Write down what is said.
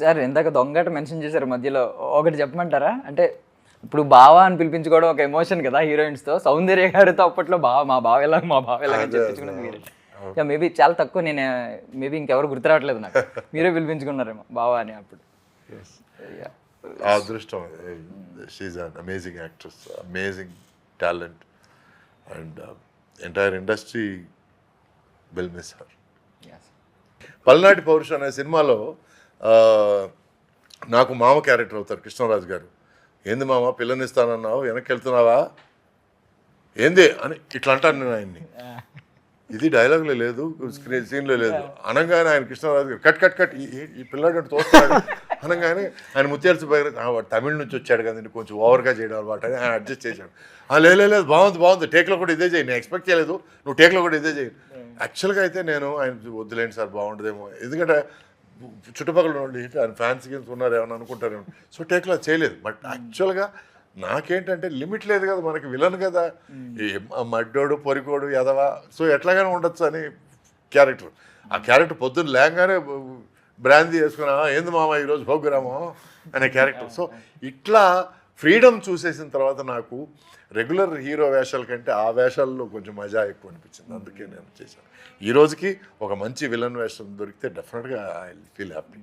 Sir ఇందాక దొంగట mention చేశారు మధ్యలో. ఒకటి చెప్పమంటారా? అంటే ఇప్పుడు బావా అని పిలిపించుకోవడం ఒక ఎమోషన్ కదా హీరోయిన్స్తో. సౌందర్య గారితో అప్పట్లో బావ మా బావ ఎలా మా బావ ఎలా మీరే. మేబీ చాలా తక్కువ నేను మేబీ ఇంకెవరు గుర్తురావట్లేదు నాకు. మీరే పిలిపించుకున్నారేమో బావా అని అప్పుడు. Yeah. ఆ అదృష్టం she an amazing actress amazing talent and entire industry will miss her Yes. Palnati Pourusham అనే సినిమాలో నాకు మామ క్యారెక్టర్ అవుతారు కృష్ణరాజు గారు. ఏంది మామ పిల్లనిస్తానన్నావు వెనక్కి వెళ్తున్నావా ఏంది? అని ఇట్లా అంటాను నేను ఆయన్ని. ఇది డైలాగ్లో లేదు స్క్రీన్ సీన్లో లేదు. అనగానే ఆయన కృష్ణరాజు గారు కట్ కట్ కట్ ఈ- ఈ- ఈ పిల్లాడు అటు తోస్తాడు అనగానే ఆయన ముత్యాల్సి బయట వాడు తమిళ నుంచి వచ్చాడు కదండి కొంచెం ఓవర్గా చేయడం అన్నమాట అని ఆయన అడ్జస్ట్ చేశాడు. "ఆ, లే లే, లేదు బాగుంది బాగుంది టేక్లో కూడా ఇదే చేయి నేను ఎక్స్పెక్ట్ చేయలేదు నువ్వు టేక్లో కూడా ఇదే చేయి. యాక్చువల్గా అయితే నేను ఆయన వద్దులేండి సార్ బాగుంటుందేమో ఎందుకంటే చుట్టుపక్కల ఉండి ఆయన ఫ్యాన్స్ గిన్స్ ఉన్నారు ఏమని అనుకుంటారేమో సో టేక్లో చేయలేదు. బట్ యాక్చువల్గా నాకేంటంటే లిమిట్ లేదు కదా మనకి విలన్ కదా. ఈ మడ్డోడు పొరికోడు ఎదవా సో ఎట్లాగైనా ఉండొచ్చు అని క్యారెక్టర్. ఆ క్యారెక్టర్ పొద్దున్న లేగానే బ్రాందీ వేసుకున్నా ఏంది మామ ఈరోజు భోగ్రామో అనే క్యారెక్టర్. సో ఇట్లా ఫ్రీడమ్ చూసేసిన తర్వాత నాకు రెగ్యులర్ హీరో వేషాల కంటే ఆ వేషాల్లో కొంచెం మజా ఎక్కువ అనిపించింది. అందుకే నేను చేశాను. ఈ రోజుకి ఒక మంచి విలన్ వేషం దొరికితే డెఫినెట్గా ఐ ఫీల్ హ్యాపీ.